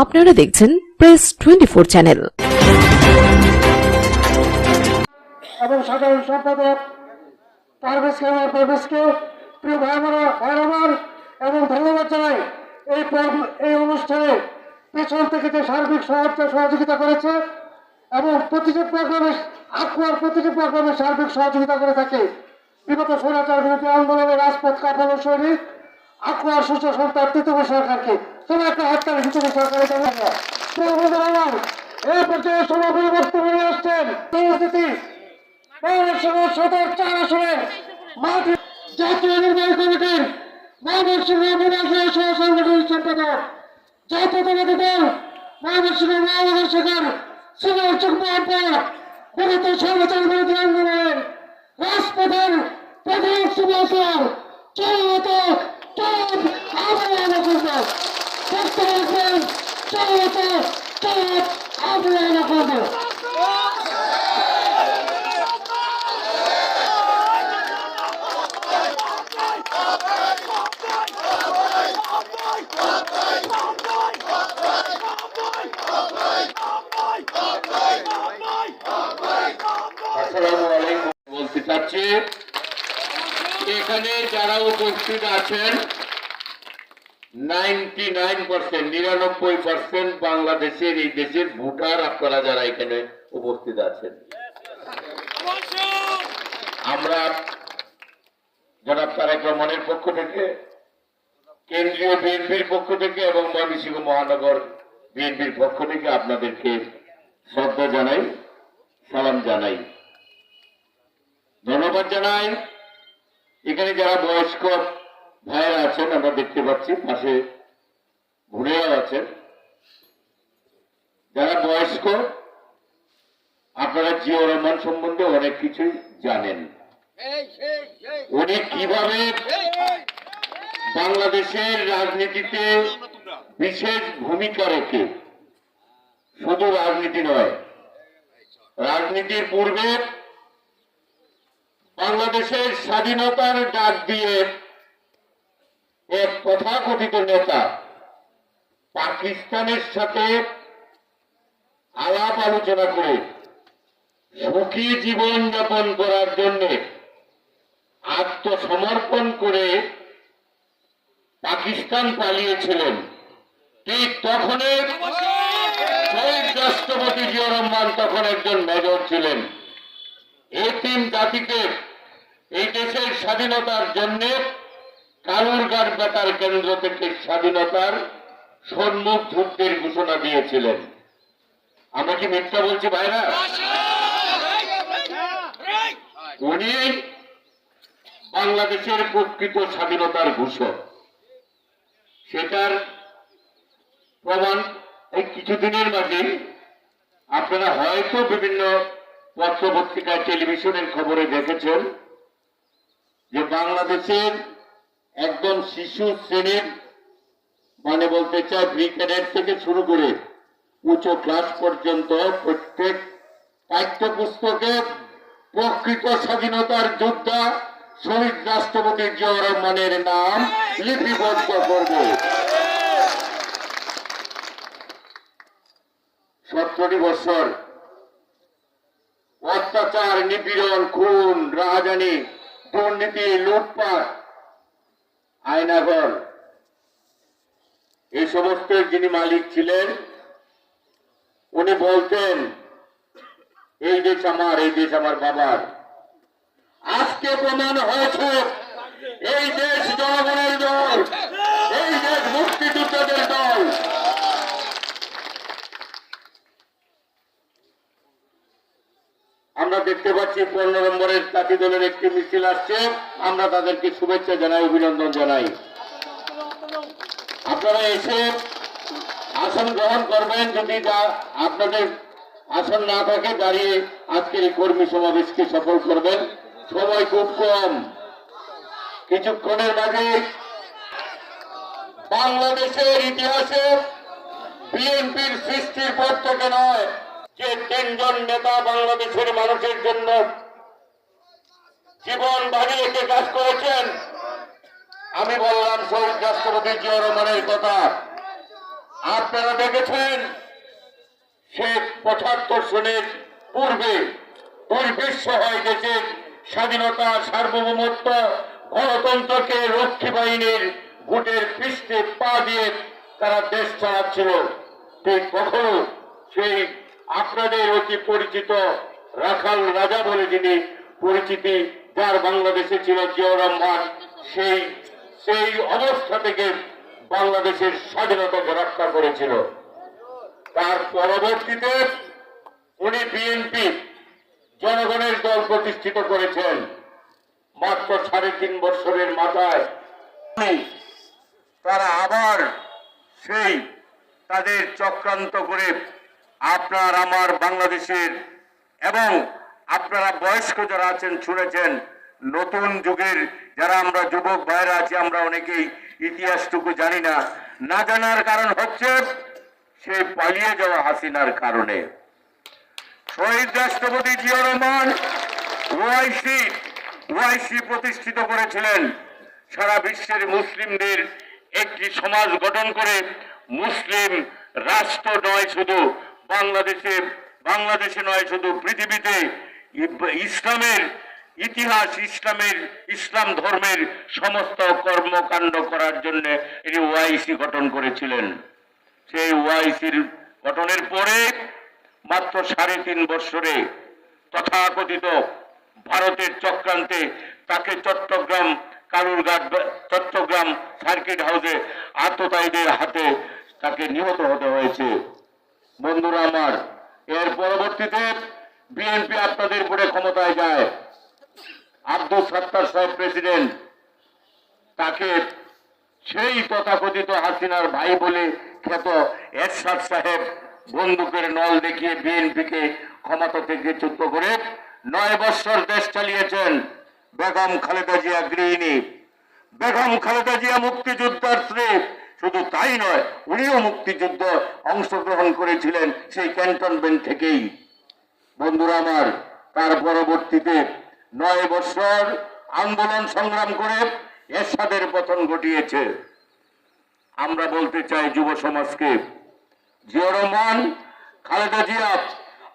আপনারা দেখছেন press twenty four channel এবং সাধারণ সম্পাদক পারভেজ কামাল পারভেজকে প্রিয় ভাই ভাই আমার এবং ধন্যবাদ জানাই এই এই অনুষ্ঠানে পেছন থেকে যে সার্বিক সহায়তা সহযোগিতা করেছে এবং প্রতিটি প্রোগ্রামে, আকুয়ার প্রতিটি প্রোগ্রামে সার্বিক সহযোগিতা করে থাকে। বিগত স্বৈরাচার বিরোধী আন্দোলনের রাজপথ কাপানো সৈনিক আকুয়ার সুস্থ সন্তান তৃতীয় সরকারকে তোমার একটা হত্যার হিসেবে সরকারের এই পর্যায়ে সভাপতি বক্তব্য নিয়ে আসছেন। অতিথি পৌরসভা সদর চার আসনের জাতীয় নির্বাহী কমিটির ময়মনসিংহ বিভাগীয় সহ সাংগঠনিক সম্পাদক জাতীয়তাবাদী দল, ময়মনসিংহ বলতে চাচ্ছি এখানে যারা উপস্থিত আছেন বাংলাদেশের এই দেশের ভোটার আপনারা যারা এখানে উপস্থিত আছেন। আমরা জনাব তারেক রহমানের পক্ষ থেকে, কেন্দ্রীয় বিএনপির পক্ষ থেকে এবং ময়মনসিংহ মহানগর বিএনপির পক্ষ থেকে আপনাদেরকে শ্রদ্ধা জানাই, সালাম জানাই। ধন্যবাদ জানাই। এখানে যারা বয়স্ক ভাইয়েরা আছেন আমরা দেখতে পাচ্ছি। পাশে ঘুরেও আছেন। যারা বয়স্ক আপনারা জিও রহমান সম্বন্ধে অনেক কিছুই জানেন। উনি কীভাবে বাংলাদেশের রাজনীতিতে বিশেষ ভূমিকা রেখে শুধু রাজনীতি নয় রাজনীতির পূর্বে বাংলাদেশের স্বাধীনতার ডাক দিয়ে তথাকথিত নেতা। পাকিস্তানের সাথে আলাপ আলোচনা করে সুখী জীবন যাপন করার জন্য আত্মসমর্পণ করে পাকিস্তান পালিয়েছিলেন। ঠিক তখনই শহীদ রাষ্ট্রপতি জিয়া রহমান তখন একজন মেজর ছিলেন। এই তিন জাতিকে এই দেশের স্বাধীনতার জন্য কালুরগার বেতার কেন্দ্র থেকে স্বাধীনতার সম্মুখ যুদ্ধের ঘোষণা দিয়েছিলেন। আমরা কি মিথ্যা বলছি ভাইরা? উনি বাংলাদেশের প্রকৃত স্বাধীনতার ঘোষক। সেটার প্রমাণ এই কিছুদিনের মাঝে আপনারা হয়তো বিভিন্ন পত্র পত্রিকায় টেলিভিশনের খবরে দেখেছেন যে বাংলাদেশের একদম শিশু শ্রেণির মানে বলতে চাই ব্রিগেডের থেকে শুরু করে উচ্চ ক্লাস পর্যন্ত প্রত্যেক পাঠ্যপুস্তকে প্রকৃত স্বাধীনতার যোদ্ধা শহীদ রাষ্ট্রপতি জিয়া রহমানের নাম লিপিবদ্ধ করবে। সতেরোটি বছর অত্যাচার, নিপীড়ন, খুন, রাহাজানি, দুর্নীতি, লুটপাট আয়নাঘর এই সমস্ত যিনি মালিক ছিলেন, উনি বলতেন, এই দেশ আমার, এই দেশ আমার বাবার। আজকে প্রমাণ হয়েছে, এই দেশ জনগণের দল, এই দেশ মুক্তিযুদ্ধদের দল। আমরা দেখতে পাচ্ছি পনেরো নম্বরের জাতি দলের একটি মিছিল আসছে। আমরা তাদেরকে শুভেচ্ছা জানাই, অভিনন্দন জানাই। আপনারা এসে আসন গ্রহণ করবেন। যদি আপনাদের আসন না থাকে, দাঁড়িয়ে আজকের এই কর্মী সমাবেশকে সফল করবেন। সময় খুব কম। কিছুক্ষণের মাঝে বাংলাদেশের ইতিহাসে বিএনপির সৃষ্টির পর থেকে নয় যে তিনজন নেতা বাংলাদেশের মানুষের জন্য জীবন বাজি রেখে কাজ করেছেন, আমি বললাম শহীদ রাষ্ট্রপতি জিয়া রহমানের কথা। আপনারা দেখেছেন, সে পঁচাত্তর সনের পূর্বে দুর্বিশ্ব হয় দেশের স্বাধীনতা, সার্বভৌমত্ব, গণতন্ত্রকে রক্ষী বাহিনীর গুটের পৃষ্ঠে পা দিয়ে তারা দেশ চালাচ্ছিল। ঠিক কখনো সেই আপনাদের অতি পরিচিত রাখাল রাজা বলে যিনি পরিচিতি যার বাংলাদেশে ছিল জিয়াউর সেই সেই অবস্থা থেকে বাংলাদেশের স্বাধীনতাকে রক্ষা করেছিল। তার পরবর্তীতে উনি বিএনপি জনগণের দল প্রতিষ্ঠিত করেছেন। মাত্র সাড়ে তিন বছরের মাথায় তারা আবার সেই তাদের চক্রান্ত করে আপনার আমার বাংলাদেশের এবং আপনারা বয়স্ক যারা আছেন, শুনেছেন, নতুন যুগের যারা আমরা যুবক ভাইরা আছি, আমরা অনেকেই ইতিহাসটুকু জানি না। না জানার কারণ হচ্ছে, সে পালিয়ে যাওয়া হাসিনার কারণে। শহীদ রাষ্ট্রপতি জিয়া রহমান ওআইসি ওআইসি প্রতিষ্ঠিত করেছিলেন। সারা বিশ্বের মুসলিমদের একটি সমাজ গঠন করে মুসলিম রাষ্ট্র নয় শুধু বাংলাদেশে বাংলাদেশে নয়, শুধু পৃথিবীতে ইসলামের ইতিহাস, ইসলামের, ইসলাম ধর্মের সমস্ত কর্মকাণ্ড করার জন্য এটি ওয়াইসি গঠন করেছিলেন। সেই ওয়াইসির গঠনের পরে মাত্র সাড়ে তিন বৎসরে তথাকথিত ভারতের চক্রান্তে তাকে চট্টগ্রাম কালুরঘাট, চট্টগ্রাম সার্কিট হাউসে আততায়ীদের হাতে তাকে নিহত হতে হয়েছে। বন্ধুরা আমার, এর পরবর্তীতে বিএনপি আপনাদের উপরে ক্ষমতায় যায়। আব্দুল সত্তার সাহেব প্রেসিডেন্ট তাকে সেই তথাকথিত হাসিনার ভাই বলে খ্যাত এরশাদ সাহেব বন্দুকের নল দেখিয়ে বিএনপিকে ক্ষমতা থেকে চ্যুত করে নয় বৎসর দেশ চালিয়েছেন বেগম খালেদা জিয়া গৃহিণী। বেগম খালেদা জিয়া মুক্তিযোদ্ধার স্ত্রী শুধু তাই নয়, উনিও মুক্তিযুদ্ধ অংশগ্রহণ করেছিলেন সেই ক্যান্টনমেন্ট থেকেই। বন্ধুরা আমার, তার পরবর্তীতে নয় বছর আন্দোলন সংগ্রাম করে এরশাদের পতন ঘটিয়েছে। আমরা বলতে চাই যুব সমাজকে জিয়া রহমান, খালেদা জিয়া,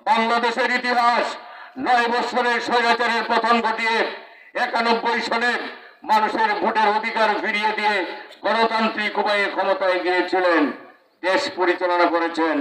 বাংলাদেশের ইতিহাস, নয় বছরের স্বৈরাচারের পতন ঘটিয়ে একানব্বই সনে মানুষের ভোটের অধিকার ফিরিয়ে দিয়ে গণতান্ত্রিক উপায়ে ক্ষমতায় গিয়েছিলেন দেশ পরিচালনা করেছেন।